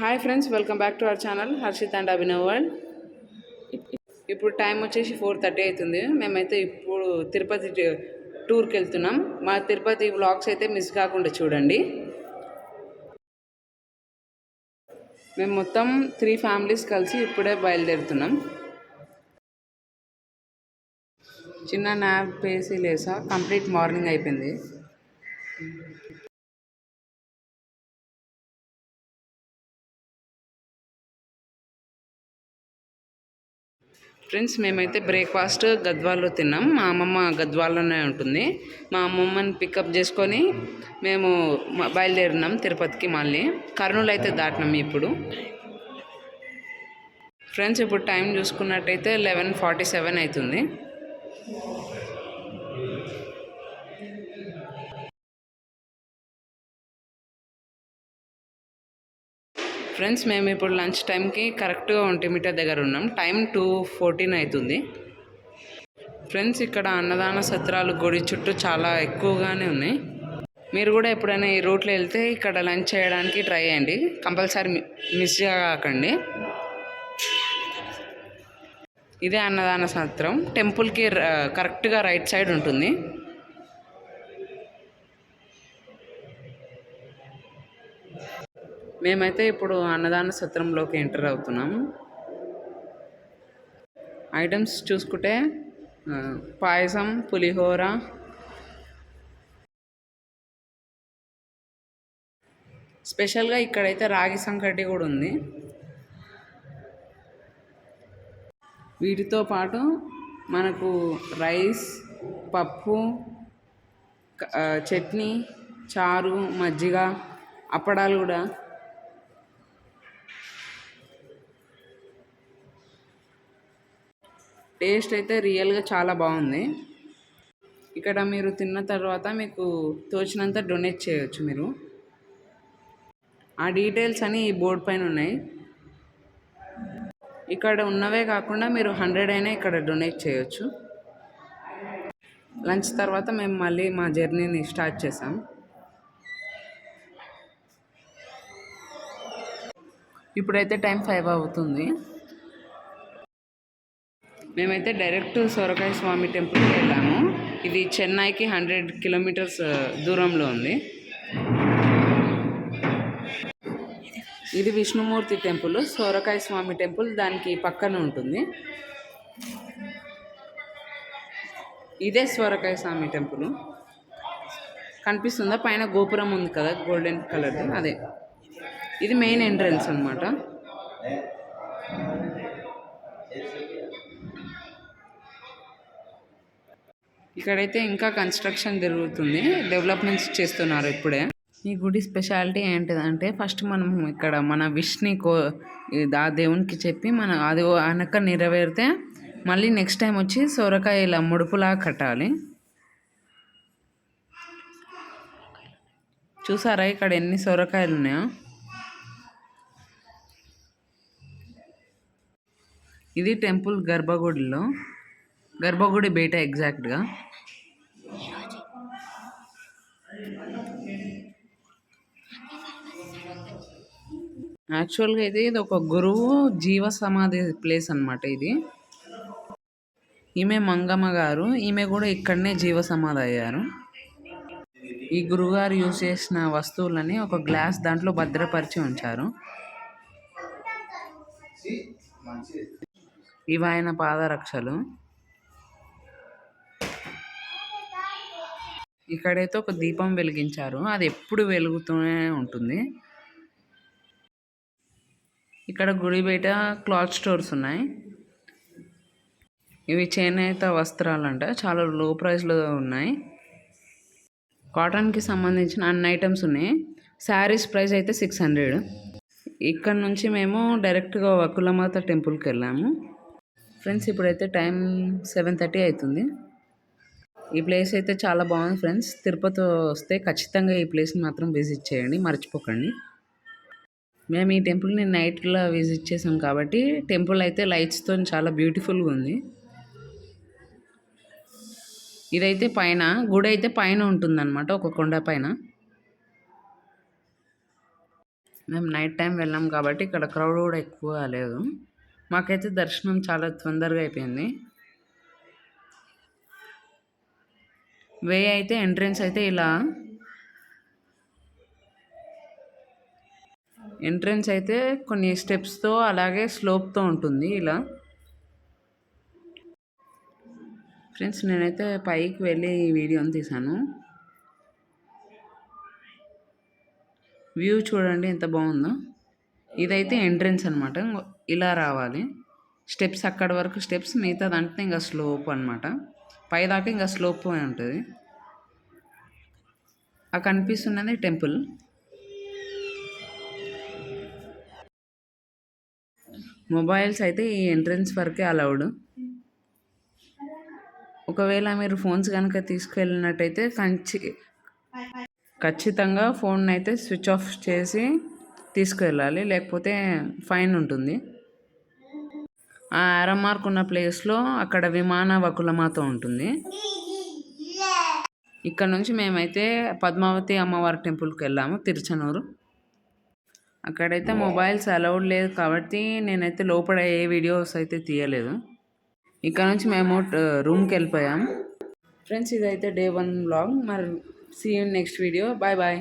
Hi friends welcome back to our channel Harshit and Abhinav world ఇప్పుడు time వచ్చేసి four thirty అవుతుంది. మేమైతే ఇప్పుడు తిరుపతి టూర్కి వెళ్తున్నాం. మా తిరుపతి వ్లాగ్స్ అయితే మిస్ కాకుండా చూడండి. మేము మొత్తం త్రీ ఫ్యామిలీస్ కలిసి ఇప్పుడే బయలుదేరుతున్నాం. చిన్న నాప్ వేసి లేసా కంప్లీట్ మార్నింగ్ అయిపోయింది. ఫ్రెండ్స్ మేమైతే బ్రేక్ఫాస్ట్ గద్వాల్లో తిన్నాం. మా అమ్మమ్మ గద్వాల్లోనే ఉంటుంది. మా అమ్మమ్మని పికప్ చేసుకొని మేము బయలుదేరినాం తిరుపతికి మళ్ళీ. కర్నూలు అయితే దాటినాం ఇప్పుడు. ఫ్రెండ్స్ ఇప్పుడు టైం చూసుకున్నట్టయితే లెవెన్ ఫార్టీ సెవెన్ అవుతుంది. ఫ్రెండ్స్ మేము ఇప్పుడు లంచ్ టైంకి కరెక్ట్గా ఒంటిమిట దగ్గర ఉన్నాం. టైం టూ ఫోర్టీన్ అవుతుంది ఫ్రెండ్స్ ఇక్కడ అన్నదాన సత్రాలు గుడి చుట్టూ చాలా ఎక్కువగానే ఉన్నాయి. మీరు కూడా ఎప్పుడైనా ఈ రూట్లో వెళ్తే ఇక్కడ లంచ్ చేయడానికి ట్రై చేయండి. కంపల్సరీ మిస్ కాకండి ఇదే అన్నదాన సత్రం. టెంపుల్కి కరెక్ట్గా రైట్ సైడ్ ఉంటుంది. మేమైతే ఇప్పుడు అన్నదాన సత్రంలోకి ఎంటర్ అవుతున్నాం. ఐటమ్స్ చూసుకుంటే పాయసం పులిహోర స్పెషల్గా ఇక్కడైతే రాగి సంకటి కూడా ఉంది. వీటితో పాటు మనకు రైస్ పప్పు చట్నీ చారు మజ్జిగ అప్పడాలు కూడా టేస్ట్ అయితే రియల్గా చాలా బాగుంది. ఇక్కడ మీరు తిన్న తర్వాత మీకు తోచినంత డొనేట్ చేయొచ్చు మీరు. ఆ డీటెయిల్స్ అని ఈ బోర్డు పైన ఉన్నాయి. ఇక్కడ ఉన్నవే కాకుండా మీరు హండ్రెడ్ అయినా ఇక్కడ డొనేట్ చేయొచ్చు. లంచ్ తర్వాత మేము మళ్ళీ మా జర్నీని స్టార్ట్ చేసాం. ఇప్పుడైతే టైం ఫైవ్ అవుతుంది. మేమైతే డైరెక్ట్ సొరకాయ స్వామి టెంపుల్కి వెళ్ళాము. ఇది చెన్నైకి హండ్రెడ్ కిలోమీటర్స్ దూరంలో ఉంది. ఇది విష్ణుమూర్తి టెంపుల్ సొరకాయ స్వామి టెంపుల్ దానికి పక్కన ఉంటుంది. ఇదే సొరకాయ స్వామి టెంపుల్. కనిపిస్తుందా? పైన గోపురం ఉంది కదా గోల్డెన్ కలర్ అదే. ఇది మెయిన్ ఎంట్రన్స్ అన్నమాట. ఇక్కడైతే ఇంకా కన్స్ట్రక్షన్ జరుగుతుంది. డెవలప్మెంట్స్ చేస్తున్నారు ఇప్పుడే. ఈ గుడి స్పెషాలిటీ ఏంటిదంటే ఫస్ట్ మనం ఇక్కడ మన విష్ని కో ఆ దేవునికి చెప్పి మన అది వెనక నెరవేరితే మళ్ళీ నెక్స్ట్ టైం వచ్చి సొరకాయ ఇలా ముడుపులా కట్టాలి. చూసారా ఇక్కడ ఎన్ని సొరకాయలు ఉన్నాయో? ఇది టెంపుల్ గర్భగుడిలో. గర్భగుడి బయట ఎగ్జాక్ట్గా. యాక్చువల్గా అయితే ఇది ఒక గురువు జీవ సమాధి ప్లేస్ అన్నమాట ఇది. ఈమె మంగమ్మ గారు ఈమె కూడా ఇక్కడనే జీవ సమాధి అయ్యారు. ఈ గురుగారు యూజ్ చేసిన వస్తువులని ఒక గ్లాస్ దాంట్లో భద్రపరిచి ఉంచారు. ఇవి ఆయన పాదరక్షలు. ఇక్కడైతే ఒక దీపం వెలిగించారు. అది ఎప్పుడు వెలుగుతూనే ఉంటుంది. ఇక్కడ గుడి బయట క్లాత్ స్టోర్స్ ఉన్నాయి. ఇవి చేనేత వస్త్రాలంట. చాలా లో ప్రైస్లో ఉన్నాయి. కాటన్కి సంబంధించిన అన్ని ఐటమ్స్ ఉన్నాయి. శారీస్ ప్రైస్ అయితే సిక్స్ హండ్రెడ్. ఇక్కడ నుంచి మేము డైరెక్ట్గా వకులమాత టెంపుల్కి వెళ్ళాము. ఫ్రెండ్స్ ఇప్పుడైతే టైం సెవెన్ థర్టీ అవుతుంది. ఈ ప్లేస్ అయితే చాలా బాగుంది ఫ్రెండ్స్. తిరుపతి వస్తే ఖచ్చితంగా ఈ ప్లేస్ని మాత్రం విజిట్ చేయండి మర్చిపోకండి. మేము ఈ టెంపుల్ని నైట్లో విజిట్ చేసాం కాబట్టి టెంపుల్ అయితే లైట్స్తో చాలా బ్యూటిఫుల్గా ఉంది. ఇదైతే పైన గుడి అయితే పైన ఉంటుందన్నమాట ఒక కొండ పైన. మేము నైట్ టైం వెళ్ళాం కాబట్టి ఇక్కడ క్రౌడ్ కూడా ఎక్కువ లేదు. మాకైతే దర్శనం చాలా తొందరగా అయిపోయింది. వే అయితే ఎంట్రన్స్ అయితే ఇలా. ఎంట్రన్స్ అయితే కొన్ని స్టెప్స్తో అలాగే స్లోప్తో ఉంటుంది ఇలా. ఫ్రెండ్స్ నేనైతే పైకి వెళ్ళి ఈ వీడియోని తీశాను. వ్యూ చూడండి ఎంత బాగుందో. ఇదైతే ఎంట్రన్స్ అనమాట ఇలా రావాలి. స్టెప్స్ అక్కడ వరకు స్టెప్స్ మిగతాదంటే ఇంకా స్లోప్ అనమాట పైదాకా ఇంకా స్లోప్ ఉంటుంది. ఆ కనిపిస్తున్నది టెంపుల్ మొబైల్స్ అయితే ఈ ఎంట్రన్స్ వరకే అలౌడ్ ఒకవేళ మీరు ఫోన్స్ కనుక తీసుకెళ్ళినట్టయితే కంచి ఖచ్చితంగా ఫోన్ అయితే స్విచ్ ఆఫ్ చేసి తీసుకెళ్ళాలి. లేకపోతే ఫైన్ ఉంటుంది. ఆ ఆరో మార్క్ ఉన్న ప్లేస్లో అక్కడ విమాన వకులమాత ఉంటుంది. ఇక్కడ నుంచి మేమైతే పద్మావతి అమ్మవారి టెంపుల్కి వెళ్ళాము తిరుచనూరు. అక్కడైతే మొబైల్స్ అలౌడ్ లేదు కాబట్టి నేనైతే లోపల ఏ వీడియోస్ అయితే తీయలేదు. ఇక్కడ నుంచి మేము రూమ్కి వెళ్ళిపోయాం. ఫ్రెండ్స్ ఇదైతే డే వన్ బ్లాగ్. మరి see you next video. Bye bye.